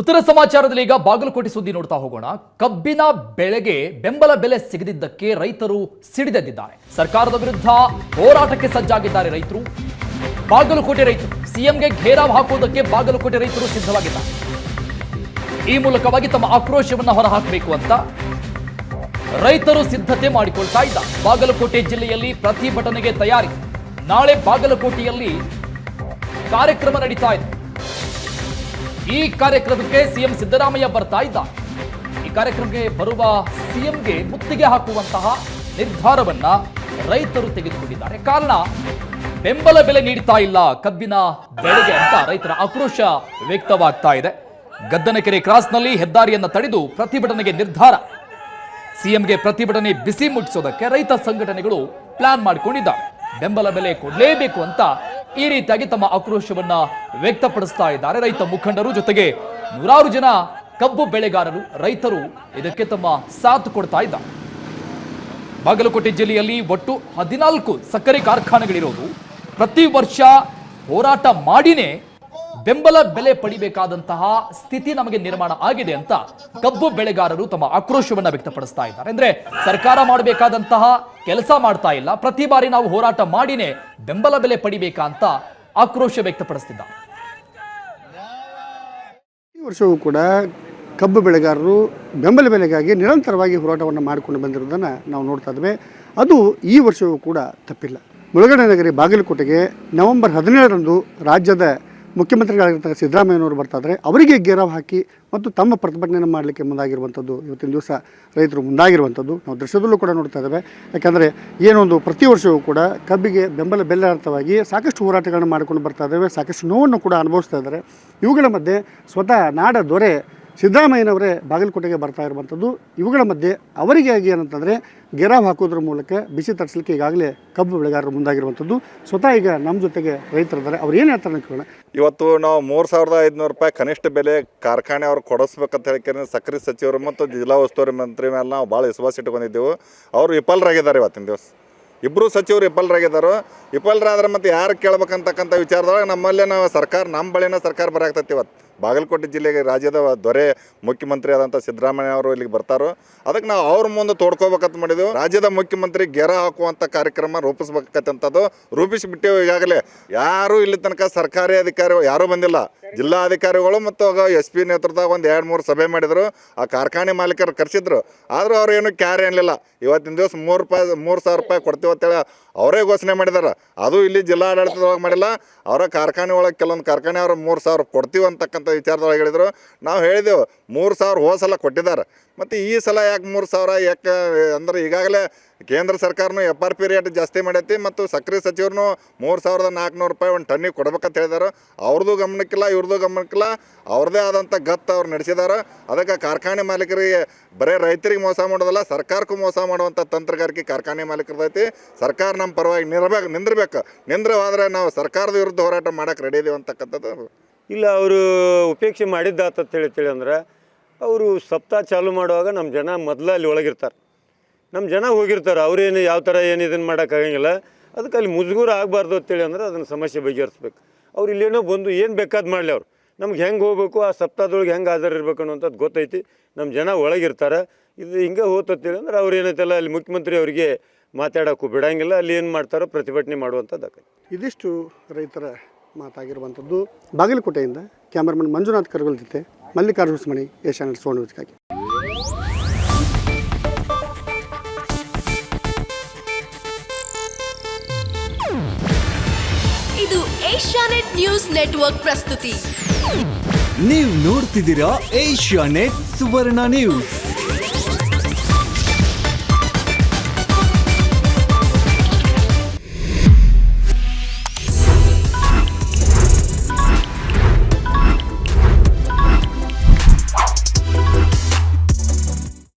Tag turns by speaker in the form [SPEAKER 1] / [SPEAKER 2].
[SPEAKER 1] ಉತ್ತರ ಸಮಾಚಾರದಲ್ಲಿ ಈಗ ಬಾಗಲಕೋಟೆ ಸುದ್ದಿ ನೋಡ್ತಾ ಹೋಗೋಣ. ಕಬ್ಬಿನ ಬೆಳೆಗೆ ಬೆಂಬಲ ಬೆಲೆ ಸಿಗದಿದ್ದಕ್ಕೆ ರೈತರು ಸಿಡಿದೆದ್ದಿದ್ದಾರೆ. ಸರ್ಕಾರದ ವಿರುದ್ಧ ಹೋರಾಟಕ್ಕೆ ಸಜ್ಜಾಗಿದ್ದಾರೆ ರೈತರು. ಬಾಗಲಕೋಟೆ ರೈತರು, ಸಿಎಂಗೆ ಘೇರಾವ್ ಹಾಕುವುದಕ್ಕೆ ಬಾಗಲಕೋಟೆ ರೈತರು ಸಿದ್ಧವಾಗಿದ್ದಾರೆ. ಈ ಮೂಲಕವಾಗಿ ತಮ್ಮ ಆಕ್ರೋಶವನ್ನು ಹೊರಹಾಕಬೇಕು ಅಂತ ರೈತರು ಸಿದ್ಧತೆ ಮಾಡಿಕೊಳ್ತಾ ಇದ್ದಾರೆ. ಬಾಗಲಕೋಟೆ ಜಿಲ್ಲೆಯಲ್ಲಿ ಪ್ರತಿಭಟನೆಗೆ ತಯಾರಿ. ನಾಳೆ ಬಾಗಲಕೋಟೆಯಲ್ಲಿ ಕಾರ್ಯಕ್ರಮ ನಡೀತಾ ಇದೆ. ಈ ಕಾರ್ಯಕ್ರಮಕ್ಕೆ ಸಿಎಂ ಸಿದ್ದರಾಮಯ್ಯ ಬರ್ತಾ ಇದ್ದಾರೆ. ಈ ಕಾರ್ಯಕ್ರಮಕ್ಕೆ ಬರುವ ಸಿಎಂಗೆ ಮುತ್ತಿಗೆ ಹಾಕುವಂತಹ ನಿರ್ಧಾರವನ್ನ ರೈತರು ತೆಗೆದುಕೊಂಡಿದ್ದಾರೆ. ಕಾರಣ, ಬೆಂಬಲ ಬೆಲೆ ನೀಡ್ತಾ ಇಲ್ಲ ಕಬ್ಬಿನ ಬೆಳೆಗೆ ಅಂತ ರೈತರ ಆಕ್ರೋಶ ವ್ಯಕ್ತವಾಗ್ತಾ ಇದೆ. ಗದ್ದನಕೆರೆ ಕ್ರಾಸ್ನಲ್ಲಿ ಹೆದ್ದಾರಿಯನ್ನ ತಡೆದು ಪ್ರತಿಭಟನೆಗೆ ನಿರ್ಧಾರ. ಸಿಎಂಗೆ ಪ್ರತಿಭಟನೆ ಬಿಸಿ ಮುಟ್ಟಿಸೋದಕ್ಕೆ ರೈತ ಸಂಘಟನೆಗಳು ಪ್ಲಾನ್ ಮಾಡಿಕೊಂಡಿದ್ದಾರೆ. ಬೆಂಬಲ ಬೆಲೆ ಕೊಡಲೇಬೇಕು ಅಂತ ಈ ರೀತಿಯಾಗಿ ತಮ್ಮ ಆಕ್ರೋಶವನ್ನ ವ್ಯಕ್ತಪಡಿಸ್ತಾ ಇದ್ದಾರೆ. ರೈತ ಮುಖಂಡರು ಜೊತೆಗೆ ನೂರಾರು ಜನ ಕಬ್ಬು ಬೆಳೆಗಾರರು, ರೈತರು ಇದಕ್ಕೆ ತಮ್ಮ ಸಾಥ್ ಕೊಡ್ತಾ ಇದ್ದಾರೆ. ಬಾಗಲಕೋಟೆ ಜಿಲ್ಲೆಯಲ್ಲಿ ಒಟ್ಟು ಹದಿನಾಲ್ಕು ಸಕ್ಕರೆ ಕಾರ್ಖಾನೆಗಳಿರೋದು. ಪ್ರತಿ ವರ್ಷ ಹೋರಾಟ ಮಾಡಿನೇ ಬೆಂಬಲ ಬೆಲೆ ಪಡಿಬೇಕಾದಂತಹ ಸ್ಥಿತಿ ನಮಗೆ ನಿರ್ಮಾಣ ಆಗಿದೆ ಅಂತ ಕಬ್ಬು ಬೆಳೆಗಾರರು ತಮ್ಮ ಆಕ್ರೋಶವನ್ನು ವ್ಯಕ್ತಪಡಿಸ್ತಾ ಇದ್ದಾರೆ. ಅಂದ್ರೆ ಸರ್ಕಾರ ಮಾಡಬೇಕಾದಂತಹ ಕೆಲಸ ಮಾಡ್ತಾ ಇಲ್ಲ. ಪ್ರತಿ ಬಾರಿ ನಾವು ಹೋರಾಟ ಮಾಡಿನೇ ಬೆಂಬಲ ಬೆಲೆ ಪಡಿಬೇಕಾ ಅಂತ ಆಕ್ರೋಶ ವ್ಯಕ್ತಪಡಿಸ್ತಿದ್ದಾರೆ.
[SPEAKER 2] ಈ ವರ್ಷವೂ ಕೂಡ ಕಬ್ಬು ಬೆಳೆಗಾರರು ಬೆಂಬಲ ಬೆಲೆಗಾಗಿ ನಿರಂತರವಾಗಿ ಹೋರಾಟವನ್ನು ಮಾಡಿಕೊಂಡು ಬಂದಿರೋದನ್ನು ನಾವು ನೋಡ್ತಾ ಇದ್ದೇವೆ. ಅದು ಈ ವರ್ಷವೂ ಕೂಡ ತಪ್ಪಿಲ್ಲ. ಮುಳುಗಡೆ ನಗರಿ ಬಾಗಲಕೋಟೆಗೆ ನವೆಂಬರ್ ಹದಿನೇಳರಂದು ರಾಜ್ಯದ ಮುಖ್ಯಮಂತ್ರಿಗಳಾಗಿರ್ತಕ್ಕ ಸಿದ್ದರಾಮಯ್ಯನವರು ಇದ್ದಾರೆ, ಅವರಿಗೆ ಗೇರಾವ್ ಹಾಕಿ ಮತ್ತು ತಮ್ಮ ಪ್ರತಿಭಟನೆಯನ್ನು ಮಾಡಲಿಕ್ಕೆ ಮುಂದಾಗಿರುವಂಥದ್ದು, ಇವತ್ತಿನ ದಿವಸ ರೈತರು ಮುಂದಾಗಿರುವಂಥದ್ದು ನಾವು ದೃಶ್ಯದಲ್ಲೂ ಕೂಡ ನೋಡ್ತಾ ಇದ್ದೇವೆ. ಯಾಕಂದರೆ ಏನೊಂದು ಪ್ರತಿ ವರ್ಷವೂ ಕೂಡ ಕಬ್ಬಿಗೆ ಬೆಂಬಲ ಬೆಲ್ಲಾರ್ಥವಾಗಿ ಸಾಕಷ್ಟು ಹೋರಾಟಗಳನ್ನು ಮಾಡಿಕೊಂಡು ಬರ್ತಾ ಇದ್ದೇವೆ, ಸಾಕಷ್ಟು ನೋವನ್ನು ಕೂಡ ಅನುಭವಿಸ್ತಾ ಇದ್ದಾರೆ. ಇವುಗಳ ಮಧ್ಯೆ ಸ್ವತಃ ನಾಡ ದೊರೆ ಸಿದ್ದರಾಮಯ್ಯನವರೇ ಬಾಗಲಕೋಟೆಗೆ ಬರ್ತಾ ಇರುವಂಥದ್ದು, ಇವುಗಳ ಮಧ್ಯೆ ಅವರಿಗೆ ಆಗಿ ಏನಂತಂದರೆ ಗೆರಾವ್ ಹಾಕೋದ್ರ ಮೂಲಕ ಬಿಸಿ ತರಿಸಲಿಕ್ಕೆ ಈಗಾಗಲೇ ಕಬ್ಬು ಬೆಳೆಗಾರರು ಮುಂದಾಗಿರುವಂಥದ್ದು. ಸ್ವತಃ ಈಗ ನಮ್ಮ ಜೊತೆಗೆ ರೈತರಿದ್ದಾರೆ ಅವ್ರು ಏನು ಹೇಳ್ತಾರೆ ಕೇಳೋಣ.
[SPEAKER 3] ಇವತ್ತು ನಾವು ಮೂರು ಸಾವಿರದ ಐದುನೂರು ರೂಪಾಯಿ ಕನಿಷ್ಠ ಬೆಲೆ ಕಾರ್ಖಾನೆ ಅವ್ರು ಕೊಡಿಸ್ಬೇಕಂತ ಹೇಳಿ ಸಕ್ಕರೆ ಸಚಿವರು ಮತ್ತು ಜಿಲ್ಲಾ ಉಸ್ತುವಾರಿ ಮಂತ್ರಿ ಮೇಲೆ ನಾವು ಭಾಳ ವಿಶ್ವಾಸ ಇಟ್ಕೊಂಡಿದ್ದೆವು. ಅವರು ವಿಫಲರಾಗಿದ್ದಾರೆ ಇವತ್ತಿನ ದಿವಸ. ಇಬ್ಬರು ಸಚಿವರು ವಿಫಲರಾಗಿದ್ದಾರೆ. ವಿಫಲರಾದ್ರೆ ಮತ್ತೆ ಯಾರು ಕೇಳ್ಬೇಕಂತಕ್ಕಂಥ ವಿಚಾರದೊಳಗೆ ನಮ್ಮಲ್ಲೇ ನಾವು ಸರ್ಕಾರ, ನಮ್ಮ ಬಳಿನ ಸರ್ಕಾರ ಬರಾಗ್ತೈತಿ ಇವತ್ತು. ಬಾಗಲಕೋಟೆ ಜಿಲ್ಲೆಗೆ ರಾಜ್ಯದ ದೊರೆ ಮುಖ್ಯಮಂತ್ರಿ ಆದಂಥ ಸಿದ್ದರಾಮಯ್ಯ ಅವರು ಇಲ್ಲಿಗೆ ಬರ್ತಾರೋ, ಅದಕ್ಕೆ ನಾವು ಅವ್ರ ಮುಂದೆ ತೋಡ್ಕೋಬೇಕಂತ ಮಾಡಿದೆವು. ರಾಜ್ಯದ ಮುಖ್ಯಮಂತ್ರಿ ಗೆರ ಹಾಕುವಂಥ ಕಾರ್ಯಕ್ರಮ ರೂಪಿಸ್ಬೇಕಂತದ್ದು ರೂಪಿಸಿಬಿಟ್ಟೆವು ಈಗಾಗಲೇ. ಯಾರೂ ಇಲ್ಲಿ ತನಕ ಸರ್ಕಾರಿ ಅಧಿಕಾರಿ ಯಾರೂ ಬಂದಿಲ್ಲ. ಜಿಲ್ಲಾ ಅಧಿಕಾರಿಗಳು ಮತ್ತು ಎಸ್ ಪಿ ನೇತೃತ್ವದಾಗ ಒಂದು ಎರಡು ಮೂರು ಸಭೆ ಮಾಡಿದರು. ಆ ಕಾರ್ಖಾನೆ ಮಾಲೀಕರು ಕರೆಸಿದ್ರು. ಆದರೂ ಅವ್ರು ಏನು ಕ್ಯಾರೆ ಏನಿಲ್ಲ ಇವತ್ತಿನ ದಿವಸ ಮೂರು ರೂಪಾಯಿ ಮೂರು ಸಾವಿರ ರೂಪಾಯಿ ಕೊಡ್ತೀವಿ ಅಂತೇಳಿ ಅವರೇ ಘೋಷಣೆ ಮಾಡಿದಾರೆ. ಅದು ಇಲ್ಲಿ ಜಿಲ್ಲಾ ಆಡಳಿತದೊಳಗೆ ಮಾಡಿಲ್ಲ. ಅವರ ಕಾರ್ಖಾನೆ ಒಳಗೆ ಕೆಲವೊಂದು ಕಾರ್ಖಾನೆ ಅವ್ರು ಮೂರು ಸಾವಿರ ಕೊಡ್ತೀವಿ ಅಂತಕ್ಕಂಥ ವಿಚಾರದೊಳಗೆ ಹೇಳಿದರು. ನಾವು ಹೇಳಿದೆವು, ಮೂರು ಸಾವಿರ ಹೋದ ಸಲ ಕೊಟ್ಟಿದ್ದಾರೆ. ಮತ್ತು ಈ ಸಲ ಯಾಕೆ ಮೂರು ಸಾವಿರ, ಯಾಕೆ, ಅಂದ್ರೆ ಈಗಾಗಲೇ ಕೇಂದ್ರ ಸರ್ಕಾರನು ಎಫ್ ಆರ್ ಪಿ ರೇಟ್ ಜಾಸ್ತಿ ಮಾಡೈತಿ ಮತ್ತು ಸಕ್ಕರೆ ಸಚಿವರನು ಮೂರು ಸಾವಿರದ ನಾಲ್ಕುನೂರು ರೂಪಾಯಿ ಒಂದು ಟನ್ನಿಗೆ ಕೊಡ್ಬೇಕಂತ ಹೇಳಿದಾರೆ ಅವ್ರದ್ದು ಗಮನಕ್ಕಿಲ್ಲ, ಇವ್ರದ್ದು ಗಮನಕ್ಕಿಲ್ಲ. ಅವ್ರದ್ದೇ ಆದಂಥ ಗತ್ತು ಅವ್ರು ನಡೆಸಿದಾರೆ ಅದಕ್ಕೆ ಕಾರ್ಖಾನೆ ಮಾಲೀಕರಿಗೆ ಬರೀ ರೈತರಿಗೆ ಮೋಸ ಮಾಡೋದಲ್ಲ, ಸರ್ಕಾರಕ್ಕೂ ಮೋಸ ಮಾಡುವಂಥ ತಂತ್ರಗಾರಿಕೆ ಕಾರ್ಖಾನೆ ಮಾಲೀಕರದೈತಿ. ಸರ್ಕಾರ ನಮ್ಮ ಪರವಾಗಿ ನಿರ್ಬೇಕು, ನಿಂದಿರ್ಬೇಕು. ನಿಂದ್ರವಾದ್ರೆ ನಾವು ಸರ್ಕಾರದ ವಿರುದ್ಧ ಹೋರಾಟ ಮಾಡಕ್ಕೆ ರೆಡಿ ಇದೀವಿ ಅಂತಕ್ಕಂಥದ್ದು.
[SPEAKER 4] ಇಲ್ಲ, ಅವರು ಉಪೇಕ್ಷೆ ಮಾಡಿದ್ದಾತ ಹೇಳಿ ತಿಳಿ ಅಂದ್ರೆ, ಅವರು ಸಪ್ತಾಹ ಚಾಲು ಮಾಡುವಾಗ ನಮ್ಮ ಜನ ಮೊದಲ ಅಲ್ಲಿ ಒಳಗಿರ್ತಾರೆ. ನಮ್ಮ ಜನ ಹೋಗಿರ್ತಾರೆ ಅವ್ರೇನು ಯಾವ ಥರ ಏನು ಇದನ್ನು ಮಾಡೋಕ್ಕಾಗಂಗಿಲ್ಲ ಅದಕ್ಕೆ ಅಲ್ಲಿ ಮುಜುಗರ ಆಗಬಾರ್ದು ಅಂತೇಳಿ ಅಂದ್ರೆ ಅದನ್ನು ಸಮಸ್ಯೆ ಬಗೆಹರಿಸ್ಬೇಕು. ಅವ್ರು ಇಲ್ಲೇನೋ ಬಂದು ಏನು ಬೇಕಾದ್ ಮಾಡಲಿ ಅವ್ರು. ನಮ್ಗೆ ಹೆಂಗೆ ಹೋಗ್ಬೇಕು, ಆ ಸಪ್ತಾಹದೊಳಗೆ ಹೆಂಗೆ ಹಾಜರಿರ್ಬೇಕು ಅನ್ನೋಂಥದ್ದು ಗೊತ್ತೈತಿ. ನಮ್ಮ ಜನ ಒಳಗಿರ್ತಾರೆ. ಇದು ಹಿಂಗೆ ಹೋತಂತೇಳಿ ಅಂದ್ರೆ ಅವ್ರು ಏನೈತಲ್ಲ, ಅಲ್ಲಿ ಮುಖ್ಯಮಂತ್ರಿ ಅವರಿಗೆ ಮಾತಾಡೋಕ್ಕೂ ಬಿಡಂಗಿಲ್ಲ, ಅಲ್ಲಿ ಏನು ಮಾಡ್ತಾರೋ ಪ್ರತಿಭಟನೆ ಮಾಡುವಂಥದ್ದು
[SPEAKER 2] ಇದಿಷ್ಟು ರೈತರ ಮಾತಾಗಿರುವಂಥದ್ದು ಬಾಗಲಕೋಟೆಯಿಂದ ಕ್ಯಾಮರಾಮನ್ ಮಂಜುನಾಥ್ ಕರ್ಗಲ್ ಜೊತೆ ಮಲ್ಲಿಕಾರ್ಜುನ ಸುಮಣಿ ಏಷ್ಯಾನೆಟ್ ಸುವರ್ಣ ನ್ಯೂಸ್ಗಾಗಿ.
[SPEAKER 5] ಇದು ಏಷ್ಯಾನೆಟ್ ನ್ಯೂಸ್ ನೆಟ್ವರ್ಕ್ ಪ್ರಸ್ತುತಿ.
[SPEAKER 6] ನೀವು ನೋಡ್ತಿದ್ದೀರಾ ಏಷ್ಯಾನೆಟ್ ಸುವರ್ಣ ನ್ಯೂಸ್.